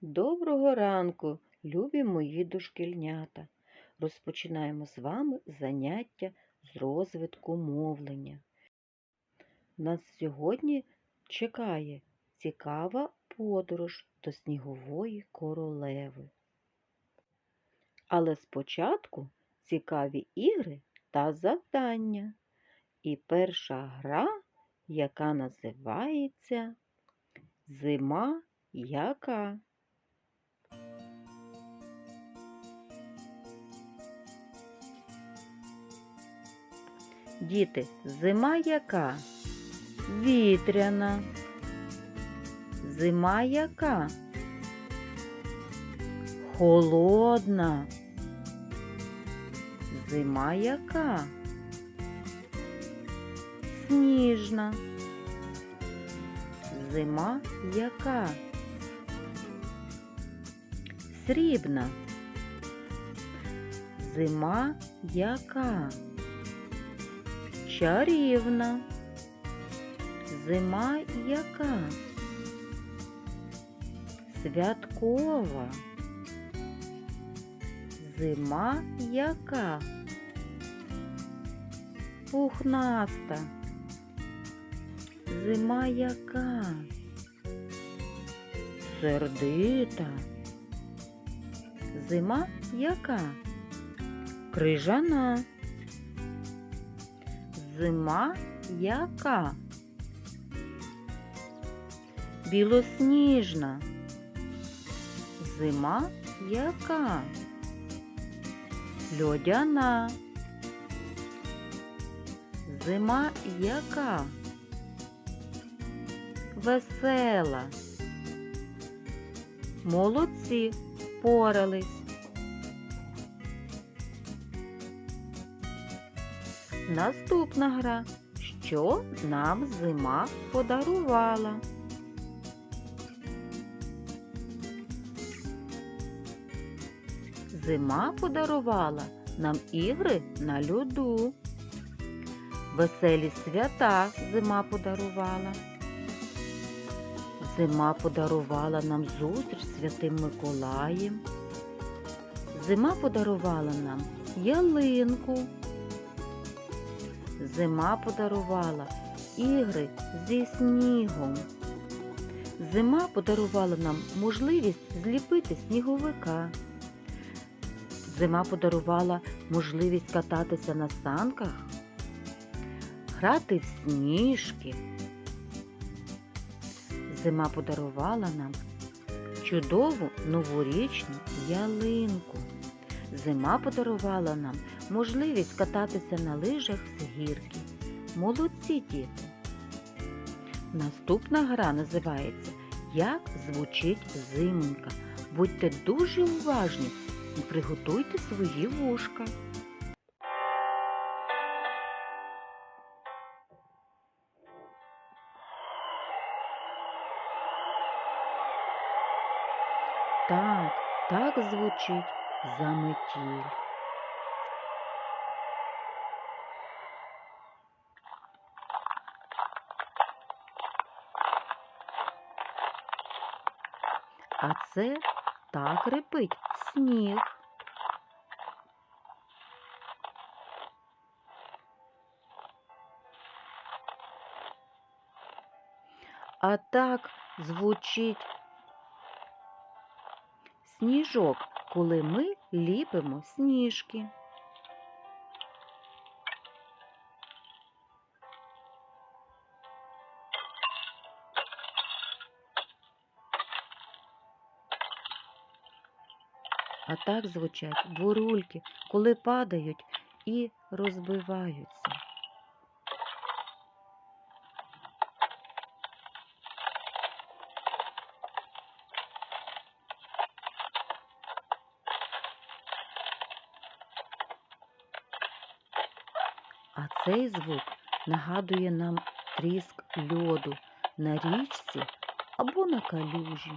Доброго ранку, любі мої дошкільнята. Розпочинаємо з вами заняття з розвитку мовлення. Нас сьогодні чекає цікава подорож до снігової королеви. Але спочатку цікаві ігри та завдання. І перша гра, яка називається Зима яка. Діти, зима яка? Вітряна. Зима яка? Холодна. Зима яка? Сніжна. Зима яка? Срібна. Зима яка? Чарівна. Зима яка? Святкова. Зима яка? Пухнаста. Зима яка? Сердита. Зима яка? Крижана. Зима яка? Білосніжна. Зима яка? Льодяна. Зима яка? Весела. Молодці впорались. Наступна гра. Що нам зима подарувала? Зима подарувала нам ігри на льоду. Веселі свята зима подарувала. Зима подарувала нам зустріч Святим Миколаєм. Зима подарувала нам ялинку. Зима подарувала ігри зі снігом. Зима подарувала нам можливість зліпити сніговика. Зима подарувала можливість кататися на санках, грати в сніжки. Зима подарувала нам чудову новорічну ялинку. Зима подарувала нам можливість кататися на лижах з гірки. Молодці діти! Наступна гра називається Як звучить зимонька. Будьте дуже уважні і приготуйте свої вушка. Так, так звучить заметіль. А це так репить сніг. А так звучить сніжок, коли ми ліпимо сніжки. А так звучать бурульки, коли падають і розбиваються. А цей звук нагадує нам тріск льоду на річці або на калюжі.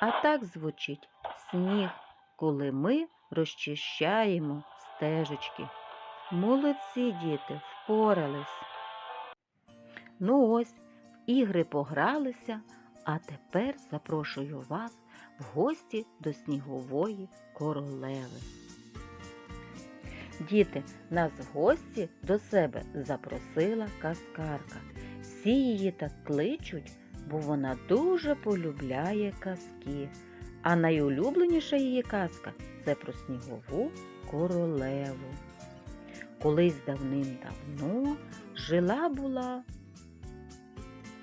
А так звучить сніг, коли ми розчищаємо стежечки. Молодці діти, впорались. Ну ось, ігри погралися, а тепер запрошую вас в гості до снігової королеви. Діти, нас в гості до себе запросила казкарка. Всі її так кличуть, бо вона дуже полюбляє казки. А найулюбленіша її казка це про снігову королеву. Колись давним-давно жила була.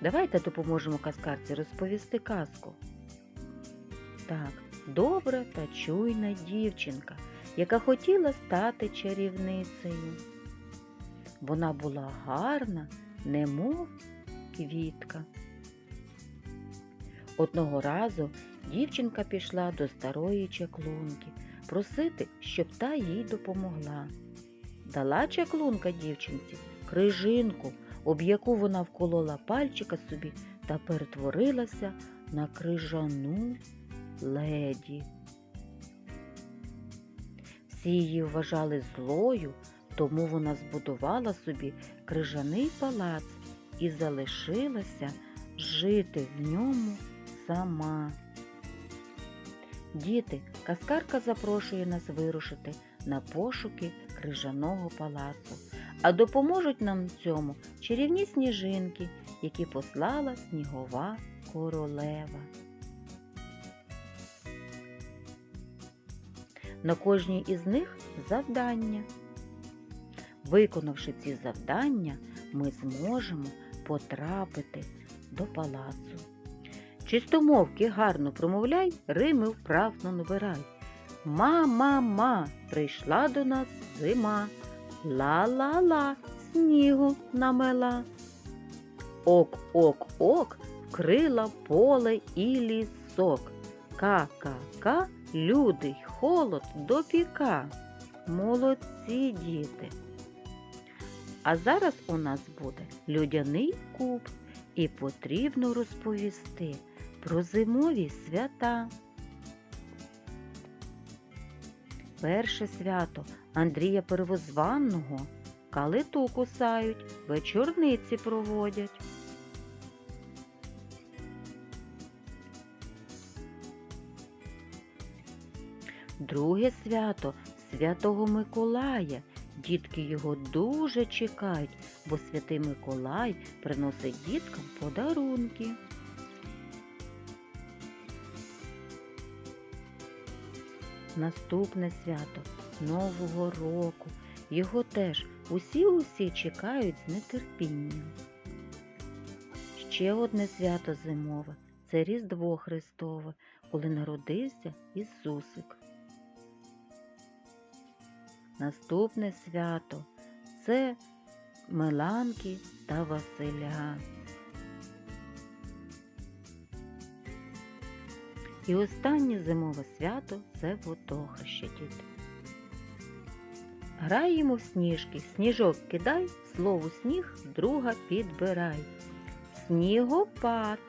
Давайте допоможемо казкарці розповісти казку. Так, добра та чуйна дівчинка, яка хотіла стати чарівницею. Вона була гарна, немов квітка. Одного разу дівчинка пішла до старої чаклунки просити, щоб та їй допомогла. Дала чаклунка дівчинці крижинку, об яку вона вколола пальчика собі та перетворилася на крижану леді. Всі її вважали злою, тому вона збудувала собі крижаний палац і залишилася жити в ньому сама. Діти, казкарка запрошує нас вирушити на пошуки крижаного палацу, а допоможуть нам цьому чарівні сніжинки, які послала снігова королева. На кожній із них завдання. Виконавши ці завдання, ми зможемо потрапити до палацу. Чистомовки гарно промовляй, рими вправно набирай. Ма-ма-ма, прийшла до нас зима. Ла-ла-ла, снігу намела. Ок-ок-ок, вкрила поле і лісок. Ка-ка-ка, люди холод допіка. Молодці діти. А зараз у нас буде людяний куб і потрібно розповісти про зимові свята. Перше свято Андрія Первозванного калиту кусають, вечорниці проводять. Друге свято Святого Миколая. Дітки його дуже чекають, бо святий Миколай приносить діткам подарунки. Наступне свято Нового року. Його теж усі-усі чекають з нетерпінням. Ще одне свято зимове це Різдво Христове, коли народився Ісусик. Наступне свято це Меланки та Василя. І останнє зимове свято це водохреща діти. Граємо в сніжки, сніжок кидай, слово сніг друга підбирай. Снігопад,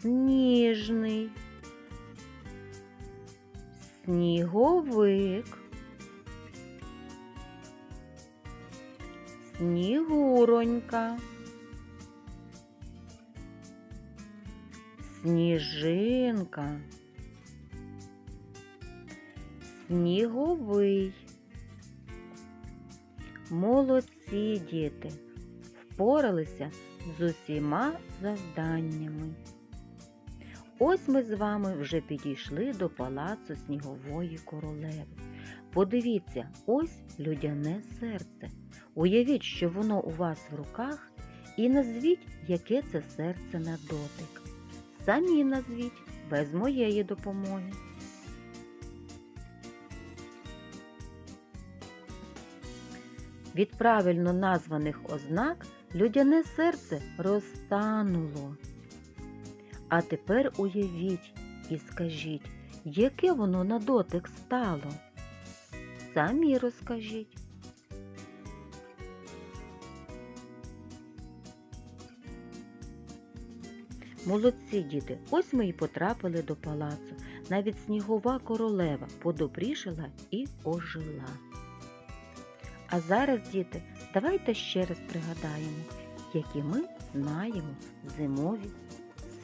сніжний, сніговик, снігуронька, сніжинка, сніговий. Молодці діти впоралися з усіма завданнями. Ось ми з вами вже підійшли до палацу снігової королеви. Подивіться, ось людяне серце. Уявіть, що воно у вас в руках, і назвіть, яке це серце на дотик. Самі назвіть без моєї допомоги. Від правильно названих ознак людяне серце розтануло. А тепер уявіть і скажіть, яке воно на дотик стало. Самі розкажіть. Молодці, діти, ось ми і потрапили до палацу. Навіть снігова королева подобрішала і ожила. А зараз, діти, давайте ще раз пригадаємо, які ми знаємо зимові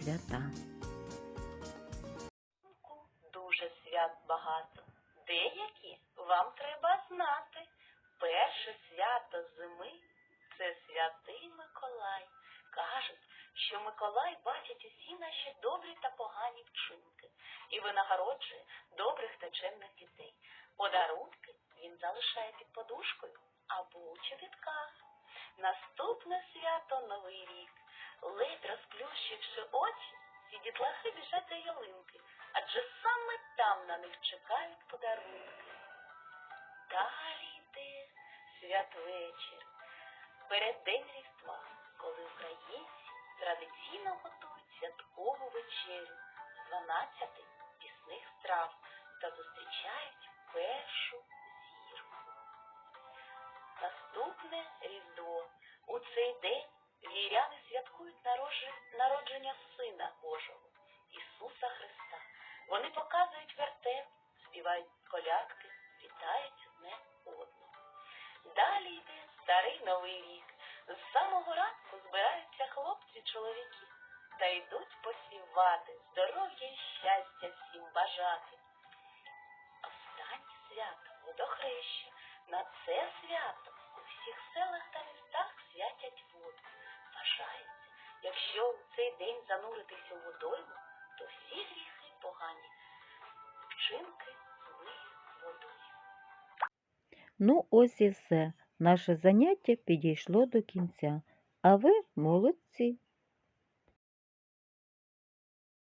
свята. Винагороджує добрих та чемних дітей. Подарунки він залишає під подушкою або у чобітках. Наступне свято Новий рік. Ледь розплющивши очі, ці дітлахи біжать до ялинки, адже саме там на них чекають подарунки. Далі йде святвечір. Переддень Різдва, коли українці традиційно готують святкову вечерю з 12 пісних страв та зустрічають першу зірку. Наступне Різдво. У цей день віряни святкують народження Сина Божого, Ісуса Христа. Вони показують вертеп, співають колядки, вітають одне одного. Далі йде старий новий рік. З самого ранку збираються хлопці, чоловіки та йдуть посівати, здоров'я і щастя всім бажати. Останнє свято водохреща. На це свято у всіх селах та містах святять воду. Вважається, якщо у цей день зануритися у водойму, то всі гріхи погані, вчинки змиють водою. Ну, ось і все. Наше заняття підійшло до кінця. А ви молодці.